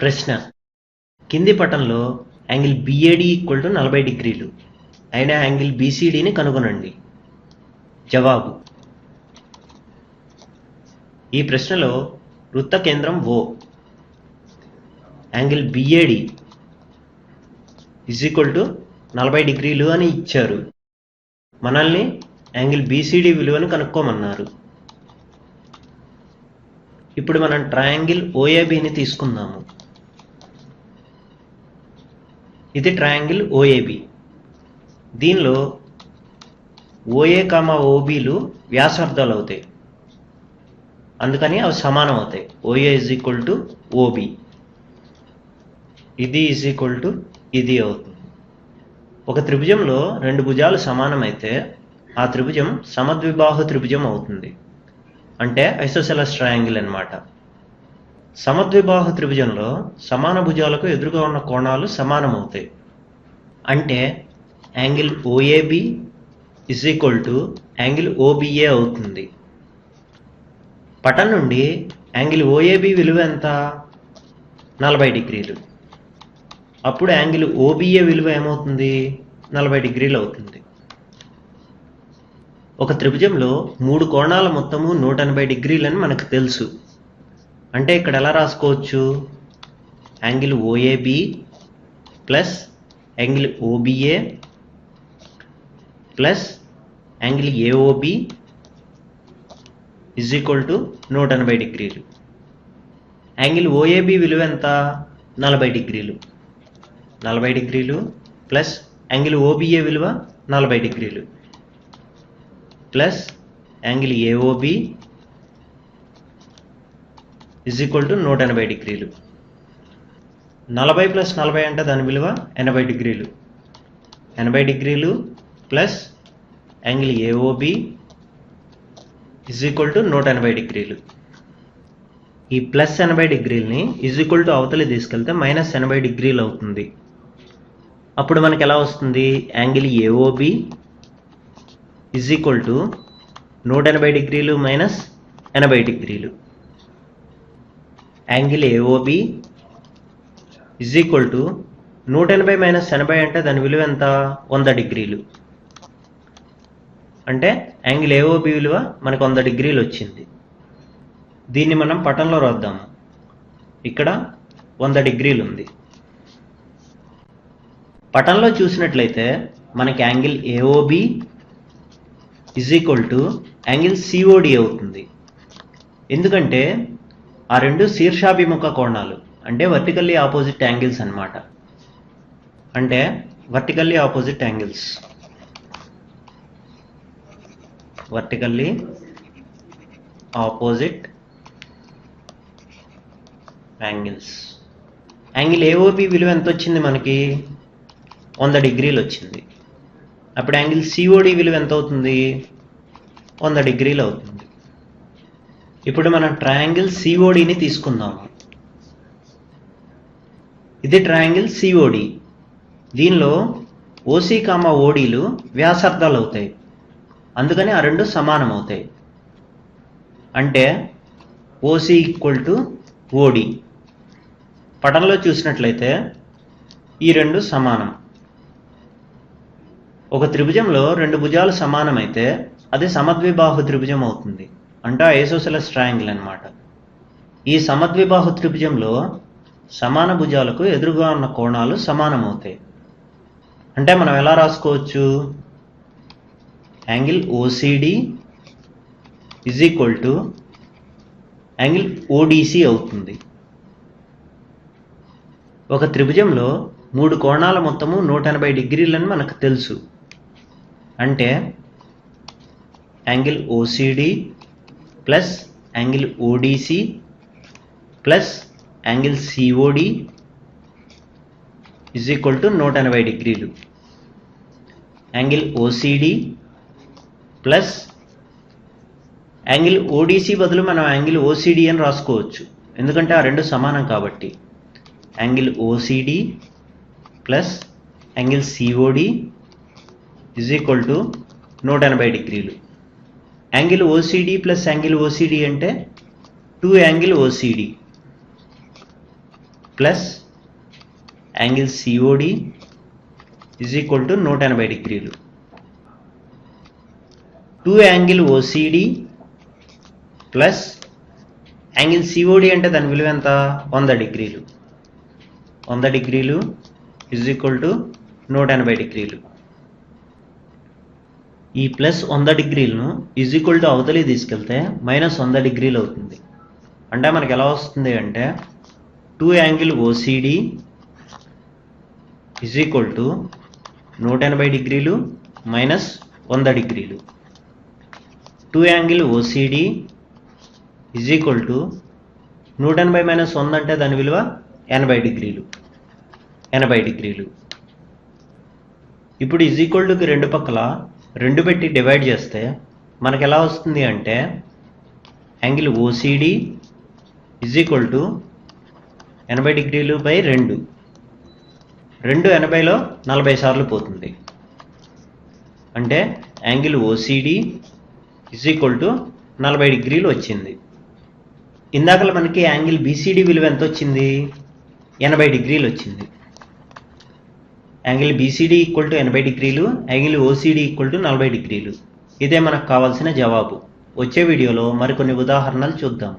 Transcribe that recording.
ప్రశ్న. కింది పటంలో యాంగిల్ బిఏడి ఈక్వల్ టు నలభై డిగ్రీలు. అయిన యాంగిల్ బీసీడీని కనుగొనండి. జవాబు. ఈ ప్రశ్నలో వృత్త కేంద్రం O angle BAD is equal to నలభై డిగ్రీలు అని ఇచ్చారు. మనల్ని యాంగిల్ బీసీడీ విలువను కనుక్కోమన్నారు. ఇప్పుడు మనం ట్రయాంగిల్ ఓఏబిని తీసుకుందాము. ఇది ట్రయాంగిల్ ఓఏబి దీనిలో ఓఏ కామ ఓబీలు వ్యాసార్థాలు అవుతాయి. అందుకని అవి సమానం అవుతాయి. OA is equal to OB ఇది ఈజ్ ఈక్వల్ టు ఇది అవుతుంది. ఒక త్రిభుజంలో రెండు భుజాలు సమానమైతే ఆ త్రిభుజం సమద్విబాహు త్రిభుజం అవుతుంది. అంటే ఐసోసెలస్ ట్రయాంగిల్ అనమాట సమద్విబాహు త్రిభుజంలో సమాన భుజాలకు ఎదురుగా ఉన్న కోణాలు సమానమవుతాయి. అంటే angle OAB is equal to angle OBA అవుతుంది. పటం నుండి యాంగిల్ ఓఏబి విలువ ఎంత? నలభై డిగ్రీలు. అప్పుడు యాంగిల్ ఓబిఏ విలువ ఏమవుతుంది? నలభై డిగ్రీలు అవుతుంది. ఒక త్రిభుజంలో మూడు కోణాల మొత్తము నూట ఎనభై డిగ్రీలని మనకు తెలుసు. అంటే ఇక్కడ ఎలా రాసుకోవచ్చు? Angle OAB plus angle OBA plus angle AOB is equal to నూట ఎనభై డిగ్రీలు. యాంగిల్ ఓఏబి విలువ ఎంత? నలభై డిగ్రీలు. నలభై డిగ్రీలు ప్లస్ యాంగిల్ ఓబిఏ విలువ నలభై డిగ్రీలు. Plus angle AOB is equal to నూట ఎనభై డిగ్రీలు. నలభై ప్లస్ నలభై అంటే దాని విలువ ఎనభై డిగ్రీలు. ఎనభై డిగ్రీలు plus angle AOB is equal to నూట ఎనభై డిగ్రీలు. ఈ ప్లస్ ఎనభై డిగ్రీలని ఇజ్ ఈక్వల్ టు అవతలి తీసుకెళ్తే మైనస్ ఎనభై డిగ్రీలు అవుతుంది. అప్పుడు మనకి ఎలా వస్తుంది? Angle AOB is equal to నూట ఎనభై డిగ్రీలు మైనస్ ఎనభై డిగ్రీలు. Angle AOB is equal to నూట ఎనభై మైనస్ ఎనభై అంటే దాని విలువ ఎంత? వంద డిగ్రీలు. అంటే యాంగిల్ ఏఓబి విలువ మనకు వంద డిగ్రీలు వచ్చింది. దీన్ని మనం పటంలో రాద్దాము ఇక్కడ వంద డిగ్రీలు ఉంది. పటంలో చూసినట్లయితే మనకి angle AOB is equal to angle COD అవుతుంది. ఎందుకంటే ఆ రెండు శీర్షాభిముఖ కోణాలు అంటే వర్టికల్లీ ఆపోజిట్ యాంగిల్స్ అన్నమాట. అంటే vertically opposite angles vertically opposite angles angle AOB విలువ ఎంత వచ్చింది మనకి? వంద డిగ్రీలు వచ్చింది. అప్పుడు యాంగిల్ సిఓడి విలువ ఎంత అవుతుంది వంద డిగ్రీలు అవుతుంది. ఇప్పుడు మనం ట్రయాంగిల్ సిఓడిని తీసుకుందాము ఇది ట్రయాంగిల్ సిఓడి దీనిలో ఓసీ కామ ఓడీలు వ్యాసార్థాలు అవుతాయి. అందుకని ఆ రెండు సమానం అవుతాయి అంటే ఓసీ ఈక్వల్ టు ఓడి పటంలో చూసినట్లయితే ఈ రెండు సమానం. ఒక త్రిభుజంలో రెండు భుజాలు సమానమైతే అది సమద్విబాహు త్రిభుజం అవుతుంది. అంటే ఐసోసెలస్ ట్రయాంగిల్ అనమాట ఈ సమద్విబాహు త్రిభుజంలో సమాన భుజాలకు ఎదురుగా ఉన్న కోణాలు సమానమవుతాయి. అంటే మనం ఎలా రాసుకోవచ్చు? Angle OCD is equal to angle ODC అవుతుంది. ఒక త్రిభుజంలో మూడు కోణాల మొత్తము నూట ఎనభై డిగ్రీలని మనకు తెలుసు. అంటే angle OCD plus angle ODC plus angle COD is equal to నూట ఎనభై డిగ్రీలు. Angle OCD plus angle ODC బదులు మనం యాంగిల్ ఓసిడి అని రాసుకోవచ్చు. ఎందుకంటే ఆ రెండు సమానం కాబట్టి. Angle OCD plus angle COD is equal to నూట ఎనభై డిగ్రీలు. Angle OCD plus angle OCD అంటే two angle OCD plus angle COD is equal to నూట ఎనభై డిగ్రీలు two angle OCD plus angle COD అంటే దాని విలువ ఎంత? వంద డిగ్రీలు వంద డిగ్రీలు ఇజ్ ఈక్వల్ టు నూట ఎనభై డిగ్రీలు ఈ ప్లస్ వంద డిగ్రీలను ఈజ్ ఈక్వల్ టు అవతలి తీసుకెళ్తే మైనస్ వంద డిగ్రీలు అవుతుంది. అంటే మనకి ఎలా వస్తుంది అంటే two angle OCD is equal to నూట ఎనభై డిగ్రీలు మైనస్ వంద డిగ్రీలు. Two angle OCD is equal to నూట ఎనభై మైనస్ వంద అంటే దాని విలువ ఎనభై డిగ్రీలు. ఎనభై డిగ్రీలు. ఇప్పుడు ఈజ్ ఈక్వల్ టుకి రెండు పక్కల రెండు పెట్టి డివైడ్ చేస్తే మనకు ఎలా వస్తుంది అంటే angle OCD is equal to ఎనభై డిగ్రీలు బై రెండు. రెండు ఎనభైలో నలభై సార్లు పోతుంది. అంటే angle OCD is equal to నలభై డిగ్రీలు వచ్చింది. ఇందాకల మనకి యాంగిల్ బీసీడీ విలువ ఎంత వచ్చింది? ఎనభై డిగ్రీలు వచ్చింది. యాంగిల్ బీసీడీ ఈక్వల్ టు ఎనభై డిగ్రీలు యాంగిల్ ఓసీడీ ఈక్వల్ టు నలభై డిగ్రీలు. ఇదే మనకు కావాల్సిన జవాబు. వచ్చే వీడియోలో మరికొన్ని ఉదాహరణలు చూద్దాం.